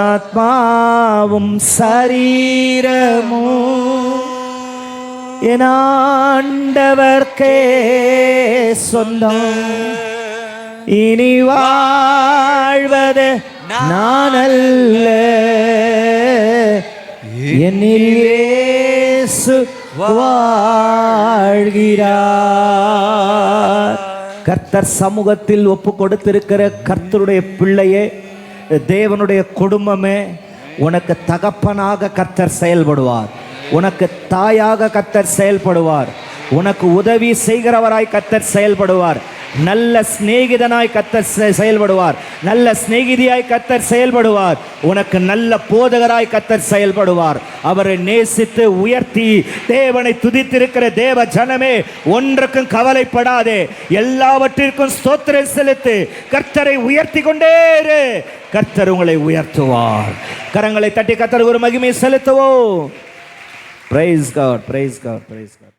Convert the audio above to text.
ஆத்மாவும் சரீரமும் என் ஆண்டவர்க்கே சொந்தம். இனி வாழ்வது நான் அல்ல என்னில் இயேசு வாழ்கிறார். கர்த்தர் சமூகத்தில் ஒப்பு கொடுத்திருக்கிற கர்த்தருடைய பிள்ளையே தேவனுடைய குடும்பமே உனக்கு தகப்பனாக கர்த்தர் செயல்படுவார். உனக்கு தாயாக கர்த்தர் செயல்படுவார். உனக்கு உதவி செய்கிறவராய் கர்த்தர் செயல்படுவார். நல்ல சிநேகிதனாய் கத்தர் செயல்படுவார். நல்ல சிநேகிதியாய் கத்தர் செயல்படுவார். உனக்கு நல்ல போதகராய் கத்தர் செயல்படுவார். அவரை நேசித்து உயர்த்தி தேவனை துதித்திருக்கிற தேவ ஜனமே ஒன்றுக்கும் கவலைப்படாதே. எல்லாவற்றிற்கும் ஸ்தோத்திரம் செலுத்து. கர்த்தரை உயர்த்தி கொண்டே இரு. கர்த்தர் உங்களை உயர்த்துவார். கரங்களை தட்டி கர்த்தர் ஒரு மகிமை செலுத்துவோம். Praise God praise God praise God